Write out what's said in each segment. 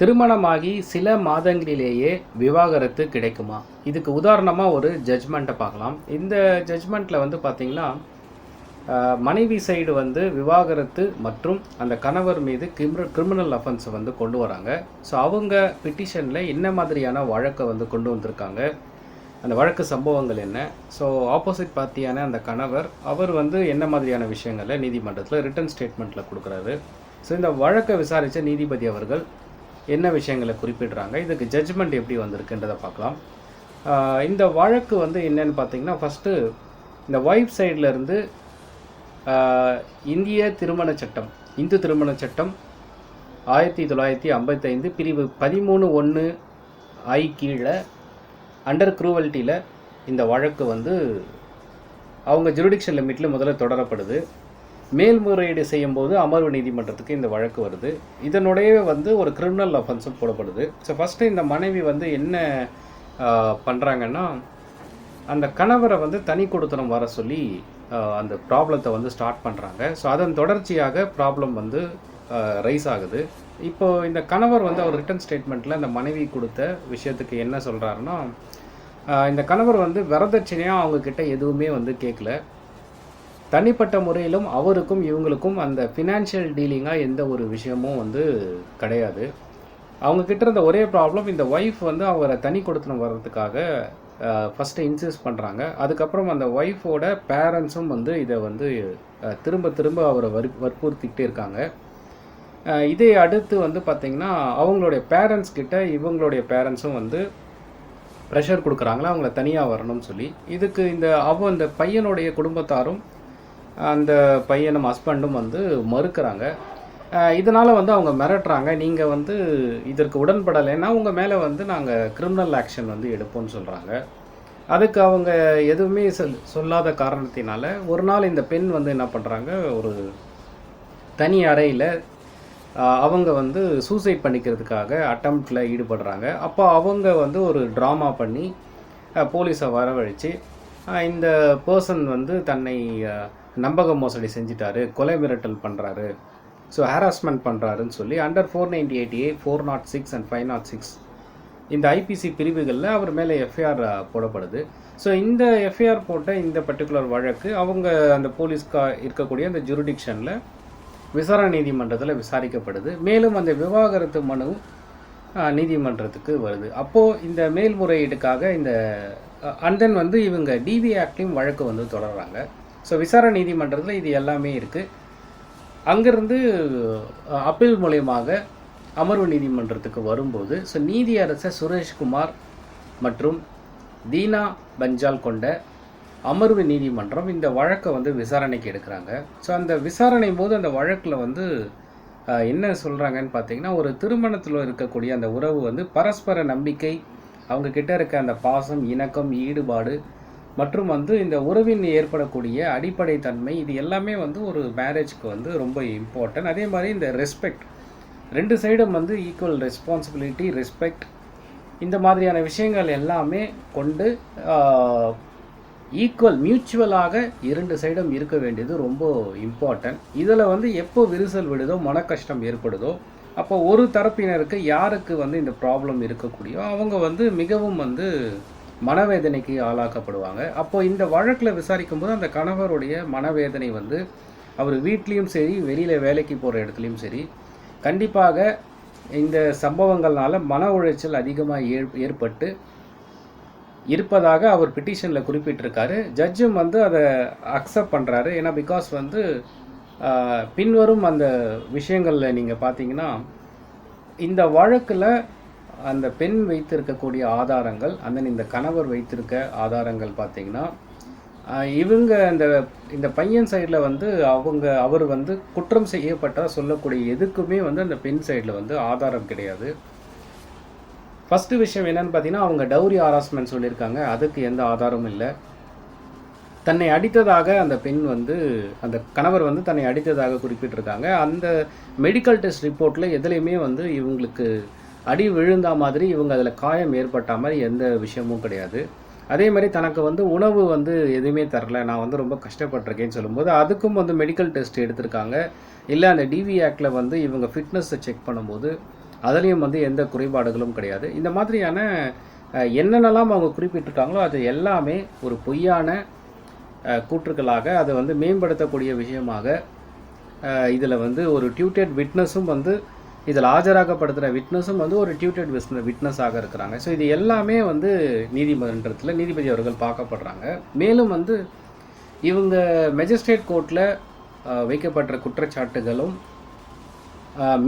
திருமணமாகி சில மாதங்களிலேயே விவாகரத்து கிடைக்குமா? இதுக்கு உதாரணமாக ஒரு ஜட்ஜ்மெண்ட்டை பார்க்கலாம். இந்த ஜட்ஜ்மெண்ட்டில் வந்து பார்த்திங்கன்னா மனைவி சைடு வந்து விவாகரத்து மற்றும் அந்த கணவர் மீது கிரிமி கிரிமினல் அஃபென்ஸ் வந்து கொண்டு வராங்க. ஸோ அவங்க பிட்டிஷனில் என்ன மாதிரியான வழக்கை வந்து கொண்டு வந்திருக்காங்க? அந்த வழக்கு சம்பவங்கள் என்ன? ஸோ ஆப்போசிட் பார்ட்டியான அந்த கணவர் அவர் வந்து என்ன மாதிரியான விஷயங்களை நீதிமன்றத்தில் ரிட்டன் ஸ்டேட்மெண்ட்டில் கொடுக்குறாரு. ஸோ இந்த வழக்கை விசாரித்த நீதிபதி அவர்கள் என்ன விஷயங்களை குறிப்பிடுறாங்க? இதுக்கு ஜட்ஜ்மெண்ட் எப்படி வந்திருக்குன்றதை பார்க்கலாம். இந்த வழக்கு வந்து என்னன்னு பார்த்தீங்கன்னா ஃபஸ்ட்டு இந்த ஒய்ஃப் சைட்லேருந்து இந்திய திருமண சட்டம் இந்து திருமண சட்டம் ஆயிரத்தி தொள்ளாயிரத்தி ஐம்பத்தைந்து பிரிவு பதிமூணு ஒன்று ஐ கீழே அண்டர் குரூவல்ட்டியில் இந்த வழக்கு வந்து அவங்க ஜுரிடிக்ஷன் லிமிட்டில் முதல்ல தொடரப்படுது. மேல்முறையீடு செய்யும்போது அமர்வு நீதிமன்றத்துக்கு இந்த வழக்கு வருது. இதனுடைய வந்து ஒரு கிரிமினல் அஃபென்ஸும் போடப்படுது. ஸோ ஃபஸ்ட்டு இந்த மனைவி வந்து என்ன பண்ணுறாங்கன்னா அந்த கணவரை வந்து தனி கொடுத்தனம் வர சொல்லி அந்த ப்ராப்ளத்தை வந்து ஸ்டார்ட் பண்ணுறாங்க ஸோ அதன் தொடர்ச்சியாக ப்ராப்ளம் வந்து ரைஸ் ஆகுது. இப்போது இந்த கணவர் வந்து அவர் ரிட்டன் ஸ்டேட்மெண்ட்டில் அந்த மனைவி கொடுத்த விஷயத்துக்கு என்ன சொல்கிறாருன்னா இந்த கணவர் வந்து வரதட்சணையாக அவங்கக்கிட்ட எதுவுமே வந்து கேட்கல தனிப்பட்ட முறையிலும் அவருக்கும் இவங்களுக்கும் அந்த ஃபினான்ஷியல் டீலிங்காக எந்த ஒரு விஷயமும் வந்து கிடையாது. அவங்க கிட்ட இருந்த ஒரே ப்ராப்ளம் இந்த ஒய்ஃப் வந்து அவரை தனி கொடுத்தனம் வர்றதுக்காக ஃபஸ்ட்டு இன்சிஸ்ட் பண்ணுறாங்க அதுக்கப்புறம் அந்த ஒய்ஃபோட பேரண்ட்ஸும் வந்து இதை வந்து திரும்ப திரும்ப அவரை வற்பு வற்புறுத்திக்கிட்டே இருக்காங்க. இதை அடுத்து வந்து பார்த்திங்கன்னா அவங்களுடைய பேரண்ட்ஸ் கிட்ட இவங்களுடைய பேரண்ட்ஸும் வந்து ப்ரெஷர் கொடுக்குறாங்களா? அவங்கள தனியாக வரணும்னு சொல்லி. இதுக்கு இந்த அவ இந்த பையனுடைய குடும்பத்தாரும் அந்த பையனும் ஹஸ்பண்டும் வந்து மறுக்கிறாங்க. இதனால் வந்து அவங்க மிரட்டுறாங்க. நீங்கள் வந்து இதற்கு உடன்படலைன்னா உங்கள் மேலே வந்து நாங்கள் கிரிமினல் ஆக்ஷன் வந்து எடுப்போம்னு சொல்கிறாங்க அதுக்கு அவங்க எதுவுமே சொல் சொல்லாத காரணத்தினால ஒரு நாள் இந்த பெண் வந்து என்ன பண்ணுறாங்க ஒரு தனி அறையில் அவங்க வந்து சூசைட் பண்ணிக்கிறதுக்காக அட்டம்ப்டில் ஈடுபடுறாங்க. அப்போ அவங்க வந்து ஒரு ட்ராமா பண்ணி போலீஸை வரவழைச்சு இந்த பர்சன் வந்து தன்னை நம்பக மோசடி செஞ்சிட்டாரு கொலை மிரட்டல் பண்ணுறாரு ஸோ ஹாராஸ்மெண்ட் பண்ணுறாருன்னு சொல்லி under four ninety eight A four nought six and five nought six இந்த ஐபிசி பிரிவுகளில் அவர் மேலே எஃப்ஐஆர் போடப்படுது. ஸோ இந்த எஃப்ஐஆர் போட்ட இந்த பர்டிகுலர் வழக்கு அவங்க அந்த போலீஸ்கா இருக்கக்கூடிய அந்த ஜூரிடிக்ஷனில் விசாரணை நீதிமன்றத்தில் விசாரிக்கப்படுது. மேலும் அந்த விவாகரத்து மனு நீதிமன்றத்துக்கு வருது. அப்போது இந்த மேல்முறையீடுக்காக இந்த அண்ட் தென் வந்து இவங்க டிவி ஆக்டையும் வழக்கு வந்து தொடர்றாங்க. ஸோ விசாரணை நீதிமன்றத்தில் இது எல்லாமே இருக்குது அங்கேருந்து அப்பீல் மூலயமாக அமர்வு நீதிமன்றத்துக்கு வரும்போது ஸோ நீதியரசர் சுரேஷ்குமார் மற்றும் தீனா பஞ்சால் கொண்ட அமர்வு நீதிமன்றம் இந்த வழக்கை வந்து விசாரணைக்கு எடுக்கிறாங்க. ஸோ அந்த விசாரணை போது அந்த வழக்கில் வந்து என்ன சொல்கிறாங்கன்னு பார்த்தீங்கன்னா ஒரு திருமணத்தில் இருக்கக்கூடிய அந்த உறவு வந்து பரஸ்பர நம்பிக்கை அவங்க கிட்ட இருக்க அந்த பாசம் இணக்கம் ஈடுபாடு மற்றும் வந்து இந்த உறவின் ஏற்படக்கூடிய அடிப்படை தன்மை இது எல்லாமே வந்து ஒரு மேரேஜ்க்கு வந்து ரொம்ப இம்பார்ட்டன்ட் அதே மாதிரி இந்த ரெஸ்பெக்ட் ரெண்டு சைடும் வந்து ஈக்குவல் ரெஸ்பான்சிபிலிட்டி ரெஸ்பெக்ட் இந்த மாதிரியான விஷயங்கள் எல்லாமே கொண்டு ஈக்குவல் மியூச்சுவலாக இரண்டு சைடும் இருக்க வேண்டியது ரொம்ப இம்பார்ட்டன்ட் இதில் வந்து எப்போ விரிசல் விடுதோ மன கஷ்டம் ஏற்படுதோ அப்போ ஒரு தரப்பினருக்கு யாருக்கு வந்து இந்த ப்ராப்ளம் இருக்கக்கூடியோ அவங்க வந்து மிகவும் வந்து மனவேதனைக்கு ஆளாக்கப்படுவாங்க. அப்போ இந்த வழக்கில் விசாரிக்கும் போது அந்த கணவருடைய மனவேதனை வந்து அவர் வீட்லேயும் சரி வெளியில் வேலைக்கு போகிற இடத்துலையும் சரி கண்டிப்பாக இந்த சம்பவங்கள்னால மன உளைச்சல் அதிகமாக ஏற் ஏற்பட்டு இருப்பதாக அவர் பிட்டிஷனில் குறிப்பிட்டிருக்காரு. ஜட்ஜும் வந்து அதை அக்செப்ட் பண்ணுறாரு ஏன்னா பிகாஸ் வந்து பின்வரும் அந்த விஷயங்களில் நீங்கள் பார்த்தீங்கன்னா இந்த வழக்கில் அந்த பெண் வைத்திருக்கக்கூடிய ஆதாரங்கள் அந்த இந்த கணவர் வைத்திருக்க ஆதாரங்கள் பார்த்தீங்கன்னா இவங்க இந்த இந்த பையன் சைடில் வந்து அவங்க அவர் வந்து குற்றம் செய்யப்பட்டால் சொல்லக்கூடிய எதுக்குமே வந்து அந்த பெண் சைடில் வந்து ஆதாரம் கிடையாது. ஃபஸ்ட்டு விஷயம் என்னென்னு பார்த்தீங்கன்னா அவங்க டவுரி ஹராஸ்மெண்ட் சொல்லியிருக்காங்க. அதுக்கு எந்த ஆதாரமும் இல்லை. தன்னை அடித்ததாக அந்த பெண் வந்து அந்த கணவர் வந்து தன்னை அடித்ததாக குறிப்பிட்டிருக்காங்க. அந்த மெடிக்கல் டெஸ்ட் ரிப்போர்ட்டில் எதுலேயுமே வந்து இவங்களுக்கு அடி விழுந்த மாதிரி இவங்க அதில் காயம் ஏற்பட்ட மாதிரி எந்த விஷயமும் கிடையாது. அதே மாதிரி தனக்கு வந்து உணவு வந்து எதுவுமே தரல. நான் வந்து ரொம்ப கஷ்டப்பட்டிருக்கேன்னு சொல்லும்போது அதுக்கும் வந்து மெடிக்கல் டெஸ்ட் எடுத்திருக்காங்க. இல்லை அந்த டிவி ஆக்டில் வந்து இவங்க ஃபிட்னஸை செக் பண்ணும்போது அதுலேயும் வந்து எந்த குறைபாடுகளும் கிடையாது. இந்த மாதிரியான என்னென்னலாம் அவங்க குறிப்பிட்டிருக்காங்களோ அது எல்லாமே ஒரு பொய்யான கூற்றுக்களாக அதை வந்து மேம்படுத்தக்கூடிய விஷயமாக இதில் வந்து ஒரு டியூட்டட் விட்னஸும் வந்து இதில் ஆஜராகப்படுத்துகிற விட்னஸும் வந்து ஒரு டியூட்டட் விட்ன விட்னஸாக இருக்கிறாங்க. ஸோ இது எல்லாமே வந்து நீதிமன்றத்தில் நீதிபதி அவர்கள் பார்க்கப்படுறாங்க. மேலும் வந்து இவங்க மெஜிஸ்ட்ரேட் கோர்ட்டில் வைக்கப்பட்ட குற்றச்சாட்டுகளும்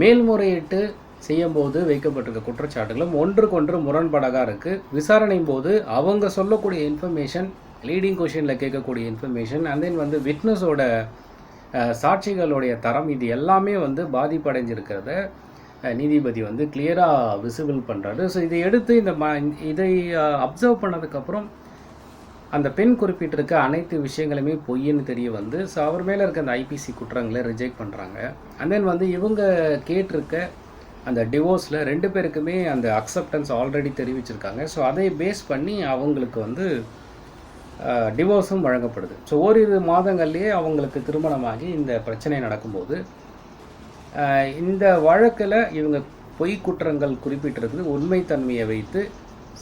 மேல்முறையீட்டு செய்யும்போது வைக்கப்பட்டிருக்க குற்றச்சாட்டுகளும் ஒன்றுக்கொன்று முரண்பாடாக இருக்குது விசாரணையும் போது அவங்க சொல்லக்கூடிய இன்ஃபர்மேஷன் லீடிங் கொஷினில் கேட்கக்கூடிய இன்ஃபர்மேஷன் அண்ட் தென் வந்து விட்னஸோட சாட்சிகளுடைய தரம் இது எல்லாமே வந்து பாதிப்படைஞ்சிருக்கிறத நீதிபதி வந்து கிளியராக விசிபிள் பண்ணுறாரு ஸோ இதை எடுத்து இந்த ம இதை அப்சர்வ் பண்ணதுக்கப்புறம் அந்த பெண் குறிப்பிட்டிருக்க அனைத்து விஷயங்களுமே பொய்ன்னு தெரிய வந்து ஸோ அவர் மேலே இருக்க அந்த ஐபிசி குற்றங்களை ரிஜெக்ட் பண்ணுறாங்க அண்ட் தென் வந்து இவங்க கேட்டிருக்க அந்த டிவோர்ஸில் ரெண்டு பேருக்குமே அந்த அக்செப்டன்ஸ் ஆல்ரெடி தெரிவிச்சிருக்காங்க. ஸோ அதை பேஸ் பண்ணி அவங்களுக்கு வந்து டிவோர்ஸும் வழங்கப்படுது. ஸோ ஓரிரு மாதங்கள்லேயே அவங்களுக்கு திருமணமாகி இந்த பிரச்சனை நடக்கும்போது இந்த வழக்கில் இவங்க பொய் குற்றங்கள் குறிப்பிட்டிருக்குது உண்மைத்தன்மையை வைத்து.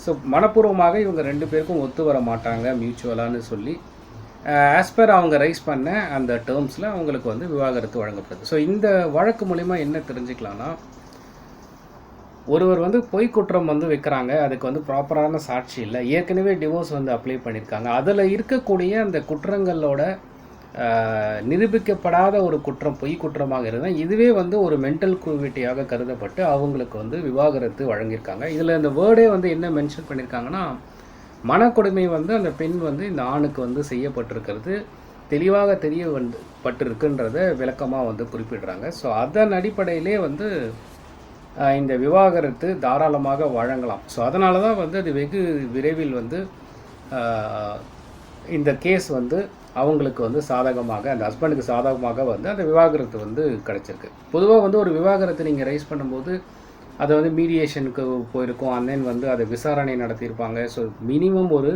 ஸோ மனப்பூர்வமாக இவங்க ரெண்டு பேருக்கும் ஒத்து வர மாட்டாங்க மியூச்சுவலான்னு சொல்லி. ஆஸ் பர் அவங்க ரைஸ் பண்ண அந்த டேர்ம்ஸில் அவங்களுக்கு வந்து விவாகரத்து வழங்கப்படுது. ஸோ இந்த வழக்கு மூலிமா என்ன தெரிஞ்சுக்கலாம்னா ஒருவர் வந்து பொய் குற்றம் வந்து வைக்கிறாங்க அதுக்கு வந்து ப்ராப்பரான சாட்சி இல்லை. ஏற்கனவே டிவோர்ஸ் வந்து அப்ளை பண்ணியிருக்காங்க அதில் இருக்கக்கூடிய அந்த குற்றங்களோட நிரூபிக்கப்படாத ஒரு குற்றம் பொய் குற்றமாக இருந்தால் இதுவே வந்து ஒரு மென்டல் குவிட்டியாக கருதப்பட்டு அவங்களுக்கு வந்து விவாகரத்து வழங்கியிருக்காங்க. இதில் இந்த வேர்டே வந்து என்ன மென்ஷன் பண்ணியிருக்காங்கன்னா மனக்கொடுமை வந்து அந்த பெண் வந்து இந்த ஆணுக்கு வந்து செய்யப்பட்டிருக்கிறது. தெளிவாக தெரிய வந்து பட்டிருக்குன்றத விளக்கமாக வந்து குறிப்பிடுறாங்க. ஸோ அதன் அடிப்படையிலே வந்து இந்த விவாகரத்து தாராளமாக வழங்கலாம். ஸோ அதனால தான் வந்து அது வெகு விரைவில் வந்து இந்த கேஸ் வந்து அவங்களுக்கு வந்து சாதகமாக அந்த ஹஸ்பண்டுக்கு சாதகமாக வந்து அந்த விவாகரத்து வந்து கிடச்சிருக்கு. பொதுவாக வந்து ஒரு விவாகரத்தை நீங்கள் ரைஸ் பண்ணும்போது அதை வந்து மீடியேஷனுக்கு போயிருக்கும். and தென் வந்து அதை விசாரணை நடத்தியிருப்பாங்க. ஸோ மினிமம் ஒரு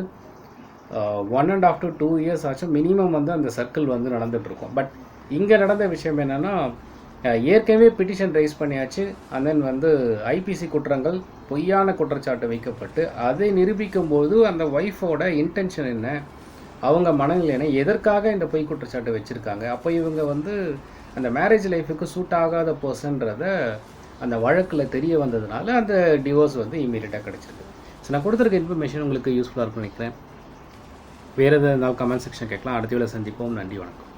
one and half to two years ஆச்சும் மினிமம் வந்து அந்த சர்க்கிள் வந்து நடந்துகிட்ருக்கும் பட் இங்கே நடந்த விஷயம் என்னென்னா ஏற்கனவே பிட்டிஷன் ரைஸ் பண்ணியாச்சு. அண்ட் தென் வந்து ஐபிசி குற்றங்கள் பொய்யான குற்றச்சாட்டு வைக்கப்பட்டு அதை நிரூபிக்கும் போது அந்த ஒய்ஃபோட இன்டென்ஷன் என்ன? அவங்க மனநிலை எதற்காக இந்த பொய் குற்றச்சாட்டு வச்சுருக்காங்க? அப்போ இவங்க வந்து அந்த மேரேஜ் லைஃபுக்கு சூட் ஆகாத பர்சன்றத அந்த வழக்கில் தெரிய வந்ததுனால அந்த டிவோர்ஸ் வந்து இமீடியட்டாக கிடச்சிருக்கு. ஸோ நான் கொடுத்துருக்க இன்ஃபர்மேஷன் உங்களுக்கு யூஸ்ஃபுல்லாக இருக்கும்னு நினைக்கிறேன். வேறு எதாவது இருந்தாலும் கமெண்ட் செக்ஷன் கேட்கலாம். அடுத்த வேலை சந்திப்போம். நன்றி வணக்கம்.